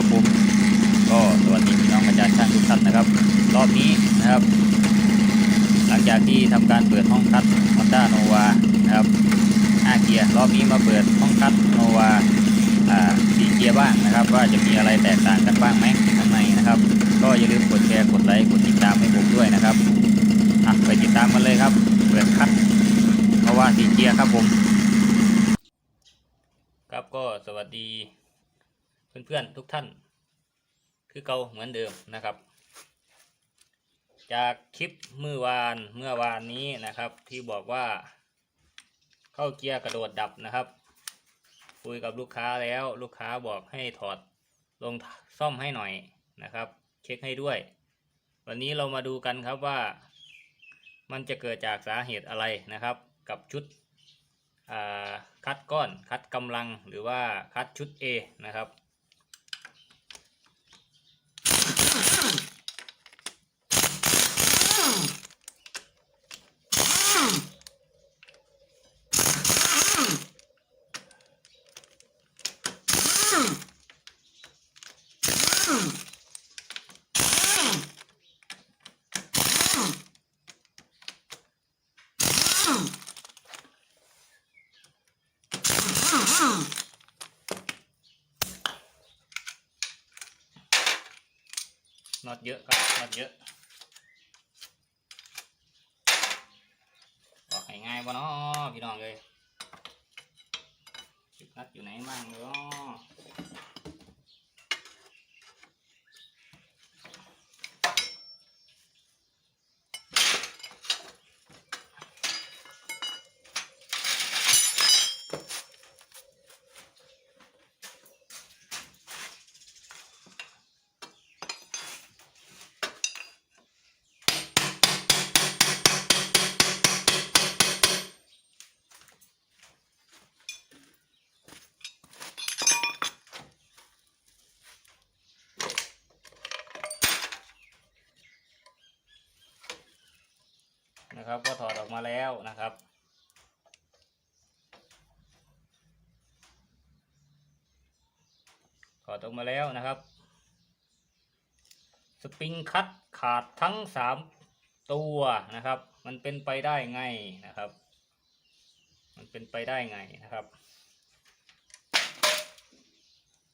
ครับผมก็สวัสดีพี่น้องอาจารย์ช่างทุกท่านนะครับ รอบนี้นะครับ หลังจากที่ทำการเปิดห้องคัด Honda Nova นะครับ5เกียร์รอบนี้มาเปิดห้องคัด Nova อ่าสีเกียร์บ้างนะครับ ว่าจะมีอะไรแตกต่างกันบ้างไหมข้างในนะครับ ก็อย่าลืมกดแชร์กดไลค์กดติดตามให้ผมด้วยนะครับไปติดตามกันเลยครับเปิดคัด Nova สีเกียร์ครับผม ครับก็สวัสดี เพื่อนๆทุกท่าน คือเก่าเหมือนเดิมนะครับ จากคลิปเมื่อวานเมื่อวานนี้นะครับ ที่บอกว่า เข้าเกียร์กระโดดดับนะครับ คุยกับลูกค้าแล้วลูกค้าบอกให้ถอดลงซ่อมให้หน่อยนะครับ เช็คให้ด้วย วันนี้เรามาดูกันครับว่า มันจะเกิดจากสาเหตุอะไรนะครับ กับชุดคัดก้อนคัดกำลังหรือว่าคัดชุด A นะครับ น็อตเยอะครับน็อตเยอะบอก ให้ง่ายบ่เนาะพี่น้องเลยจุดนัดอยู่ไหนมั่งเนาะ อกมาแล้วนะครับ ถอดออกมาแล้วนะครับ สปริงคัตขาดทั้งสามตัวนะครับ มันเป็นไปได้ไงนะครับ มันเป็นไปได้ไงนะครับ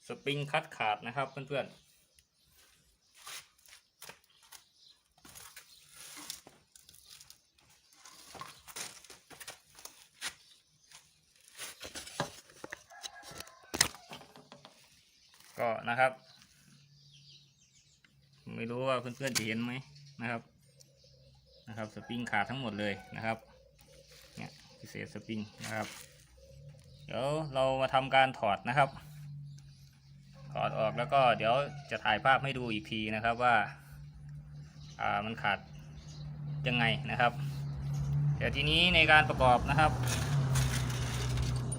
สปริงคัตขาดนะครับเพื่อนๆ ก็นะครับ ไม่รู้ว่าเพื่อนๆจะเห็นไหมนะครับนะครับสปริงขาดทั้งหมดเลยนะครับเนี่ยพิเศษสปริงนะครับ เดี๋ยวเรามาทำการถอดนะครับ ถอดออกแล้วก็เดี๋ยวจะถ่ายภาพให้ดูอีกทีนะครับว่าอ่ามันขาดยังไงนะครับ เดี๋ยวทีนี้ในการประกอบนะครับ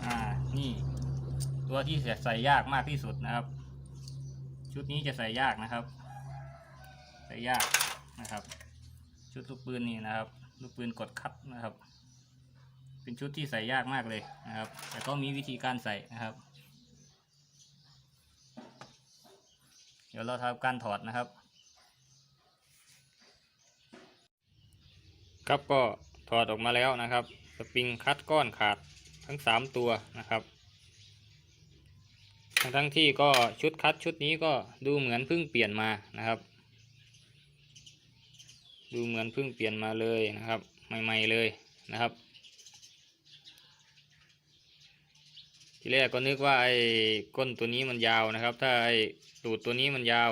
อ่านี่ตัวที่ใส่ยากมากที่สุดนะครับ ชุดนี้จะใส่ยากนะครับ ใส่ยากนะครับ ชุดลูกปืนนี่นะครับ ลูกปืนกดคัดนะครับ เป็นชุดที่ใส่ยากมากเลยนะครับ แต่ก็มีวิธีการใส่นะครับ เดี๋ยวเราทำการถอดนะครับ ครับก็ถอดออกมาแล้วนะครับ สปริงคัดก้อนขาดทั้งสามตัวนะครับ ทั้งที่ก็ชุดคัดชุดนี้ก็ดูเหมือนเพิ่งเปลี่ยนมานะครับ ดูเหมือนเพิ่งเปลี่ยนมาเลยนะครับ ใหม่ๆเลยนะครับ ทีแรกก็นึกว่าไอ้ก้นตัวนี้มันยาวนะครับ ถ้าไอ้ตูดตัวนี้มันยาว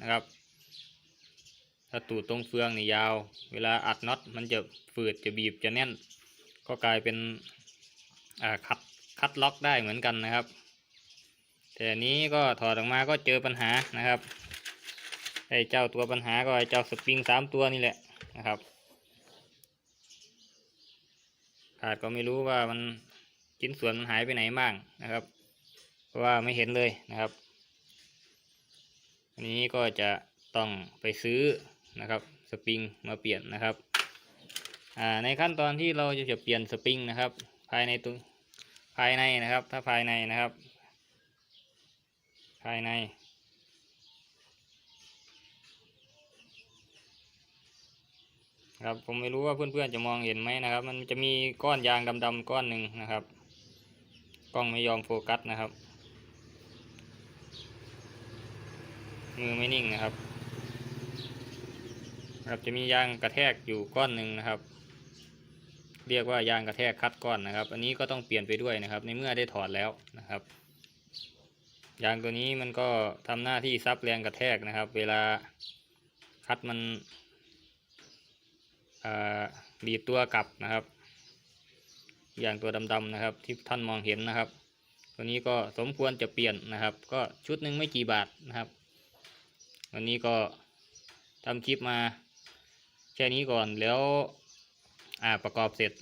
นะครับถ้าตูดตรงเฟืองนี่ยาว เวลาอัดน็อตมันจะฝืดจะบีบจะแน่น ก็กลายเป็นอ่าคัดคัดล็อกได้เหมือนกันนะครับ แต่นี้ก็ถอดออกมาก็เจอปัญหานะครับไอ้เจ้าตัวปัญหาก็ไอ้เจ้าสปริงสามตัวนี่แหละนะครับขาดก็ไม่รู้ว่ามันชิ้นส่วนมันหายไปไหนบ้างนะครับ เพราะว่าไม่เห็นเลยนะครับ อันนี้ก็จะต้องไปซื้อนะครับสปริงมาเปลี่ยนนะครับในขั้นตอนที่เราจะเปลี่ยนสปริงนะครับ ภายในตัวภายในนะครับ ถ้าภายในนะครับ ภายในครับผมไม่รู้ว่าเพื่อนๆจะมองเห็นไหมนะครับ มันจะมีก้อนยางดำๆก้อนหนึ่งนะครับ กล้องไม่ยอมโฟกัสนะครับ มือไม่นิ่งนะครับ ครับจะมียางกระแทกอยู่ก้อนหนึ่งนะครับ เรียกว่ายางกระแทกคัดก้อนนะครับ อันนี้ก็ต้องเปลี่ยนไปด้วยนะครับ ในเมื่อได้ถอดแล้วนะครับ ยางตัวนี้มันก็ทำหน้าที่ซับแรงกระแทกนะครับ เวลาคัดมันอ่าดีดตัวกลับนะครับ อย่างตัวดำๆนะครับ ที่ท่านมองเห็นนะครับ ตัวนี้ก็สมควรจะเปลี่ยนนะครับ ก็ชุดหนึ่งไม่กี่บาทนะครับ วันนี้ก็ทำคลิปมาแค่นี้ก่อนแล้วอ่าประกอบเสร็จ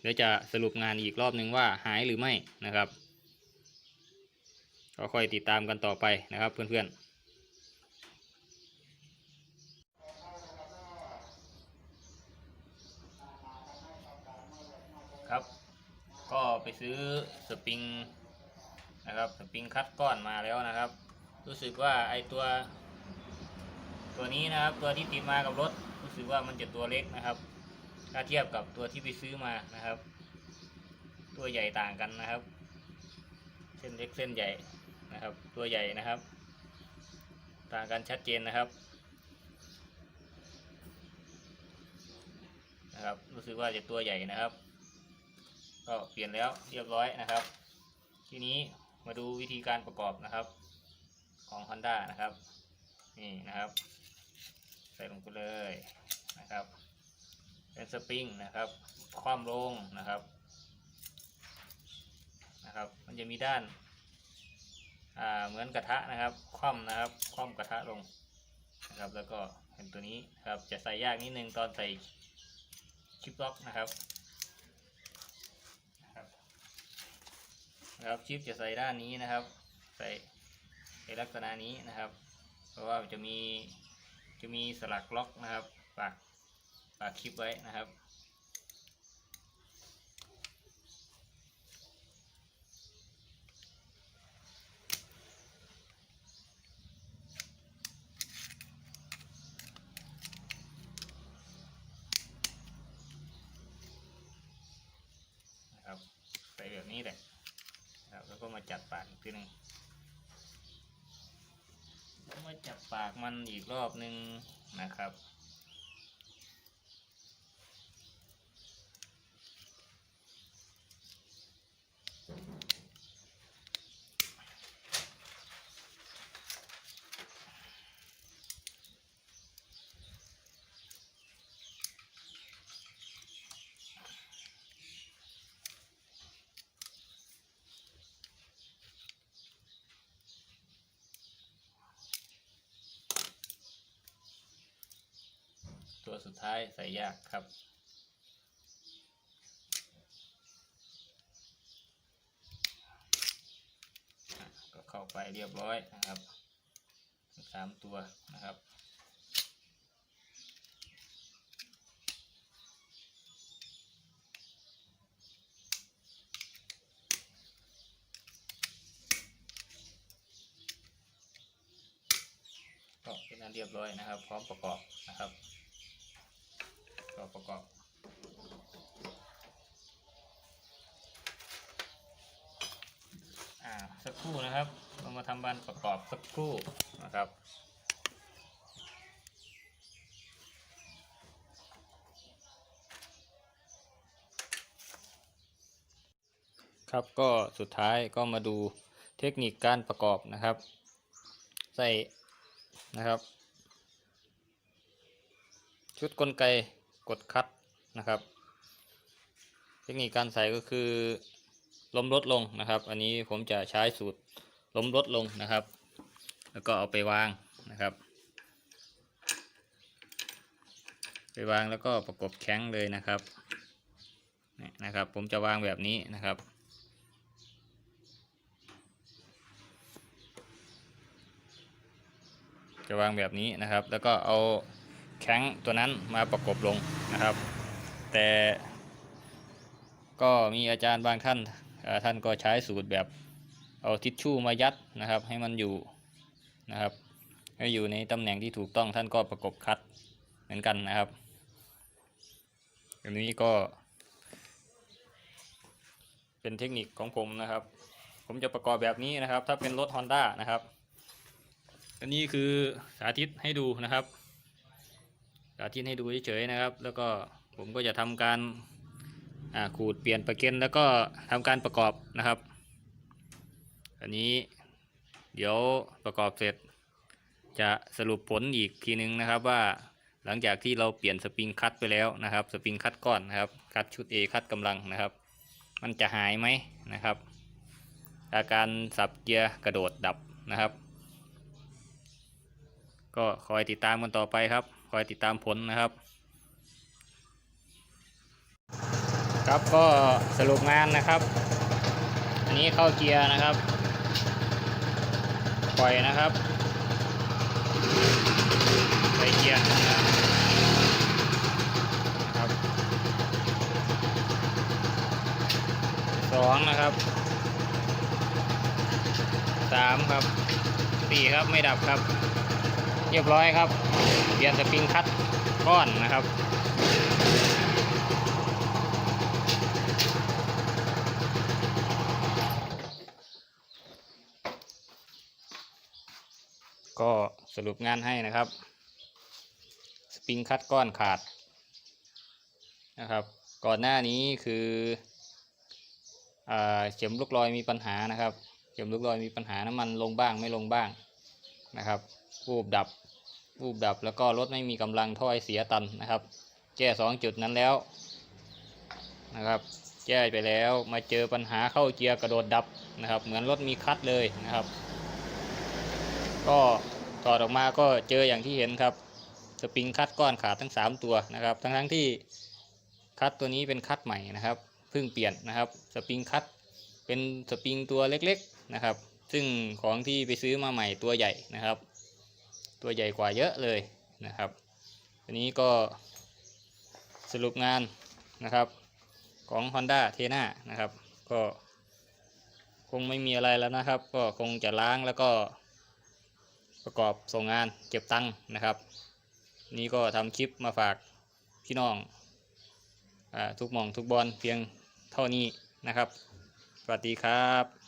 เดี๋ยวจะสรุปงานอีกรอบหนึ่งว่าหายหรือไม่นะครับ ก็ค่อยติดตามกันต่อไปนะครับเพื่อนๆครับ ก็ไปซื้อสปริงนะครับสปริงคัดก้อนมาแล้วนะครับ รู้สึกว่าไอตัว ตัวนี้นะครับตัวที่ติดมากับรถ รู้สึกว่ามันจะตัวเล็กนะครับ ถ้าเทียบกับตัวที่ไปซื้อมานะครับ ตัวใหญ่ต่างกันนะครับ เส้นเล็กเส้นใหญ่ นะครับ ตัวใหญ่นะครับ ต่างกันชัดเจนนะครับนะครับรู้สึกว่าจะตัวใหญ่นะครับ ก็เปลี่ยนแล้วเรียบร้อยนะครับ ทีนี้มาดูวิธีการประกอบนะครับของ Honda นะครับ นี่นะครับ ใส่ลงไปเลยนะครับ เป็นสปริงนะครับคว่ำลงนะครับนะครับ มันจะมีด้าน อ่าเหมือนกระทะนะครับ คว่ำนะครับ คว่ำกระทะลงนะครับ แล้วก็เห็นตัวนี้ครับจะใส่ยากนิดนึงตอนใส่ชิปล็อกนะครับนะครับชิปจะใส่ด้านนี้นะครับ ใส่ในลักษณะนี้นะครับ เพราะว่าจะมีจะมีสลักล็อกนะครับปากปากคลิปไว้นะครับใส่แบบนี้แหละ จับปากอีกทีหนึงแล้วมาจับปากมันอีกรอบหนึ่งนะครับ ตัวสุดท้ายใส่ยากครับ ก็เข้าไปเรียบร้อยนะครับสามตัวนะครับก็เป็นอันเรียบร้อยนะครับ พร้อมประกอบนะครับ ก็ประกอบอ่าสักครู่นะครับเรามาทำบานประกอบสักครู่นะครับครับก็สุดท้ายก็มาดูเทคนิคการประกอบนะครับ ใส่นะครับ ชุดกลไก กดคัดนะครับ เทคนิคการใส่ก็คือล้มลดลงนะครับ อันนี้ผมจะใช้สูตรล้มลดลงนะครับ แล้วก็เอาไปวางนะครับ ไปวางแล้วก็ประกบแข้งเลยนะครับนะครับ ผมจะวางแบบนี้นะครับจะวางแบบนี้นะครับ แล้วก็เอา แข้งตัวนั้นมาประกบลงนะครับ แต่ก็มีอาจารย์บางท่านท่านก็ใช้สูตรแบบเอาทิชชู่มายัดนะครับ ให้มันอยู่นะครับให้อยู่ในตำแหน่งที่ถูกต้องท่านก็ประกบคัดเหมือนกันนะครับอันนี้ก็ เป็นเทคนิคของผมนะครับ ผมจะประกอบแบบนี้นะครับ ถ้าเป็นรถ Honda นะครับ อันนี้คือสาธิตให้ดูนะครับ สาธิตให้ดูเฉยๆนะครับ แล้วก็ผมก็จะทำการขูดเปลี่ยนประเก็นแล้วก็ทำการประกอบนะครับ อันนี้เดี๋ยวประกอบเสร็จ จะสรุปผลอีกทีนึงนะครับว่าหลังจากที่เราเปลี่ยนสปริงคัตไปแล้วนะครับ สปริงคัตก้อนนะครับ คัตชุด A คัตกำลังนะครับ มันจะหายไหมนะครับ อาการสับเกียร์กระโดดดับนะครับ ก็คอยติดตามกันต่อไปครับ คอยติดตามผลนะครับ ครับก็สรุปงานนะครับ อันนี้เข้าเกียร์นะครับ ปล่อยนะครับใส่เกียร์นะครับสองนะครับสามครับสี่ครับไม่ดับครับ รียบร้อยครับ เปลี่ยนสปริงคัตก้อนนะครับก็สรุปงานให้นะครับ สปริงคัตก้อนขาดนะครับ ก่อนหน้านี้คือเข็มลูกลอยมีปัญหานะครับ เข็มลูกลอยมีปัญหาน้ำมันลงบ้างไม่ลงบ้างนะครับวูบดับ วูบดับแล้วก็รถไม่มีกำลังถ้อยเสียตันนะครับ แก้สองจุดนั้นแล้วนะครับ แก้ไปแล้วมาเจอปัญหาเข้าเกียร์กระโดดดับนะครับ เหมือนรถมีคัดเลยนะครับ ก็ถอดออกมาก็เจออย่างที่เห็นครับ สปริงคัดก้อนขาดทั้ง 3 ตัวนะครับ ทั้งทั้งๆที่คัดตัวนี้เป็นคัดใหม่นะครับเพิ่งเปลี่ยนนะครับสปริงคัดเป็นสปริงตัวเล็กๆนะครับ ซึ่งของที่ไปซื้อมาใหม่ตัวใหญ่นะครับ ตัวใหญ่กว่าเยอะเลยนะครับอันนี้ก็สรุปงานนะครับของ Honda t e n a นะครับ ก็คงไม่มีอะไรแล้วนะครับ ก็คงจะล้างแล้วก็ประกอบส่งงานเก็บตังค์นะครับ นี่ก็ทำคลิปมาฝากพี่น้องอทุกหมองทุกบอลเพียงเท่านี้นะครับ สวัสดีครับ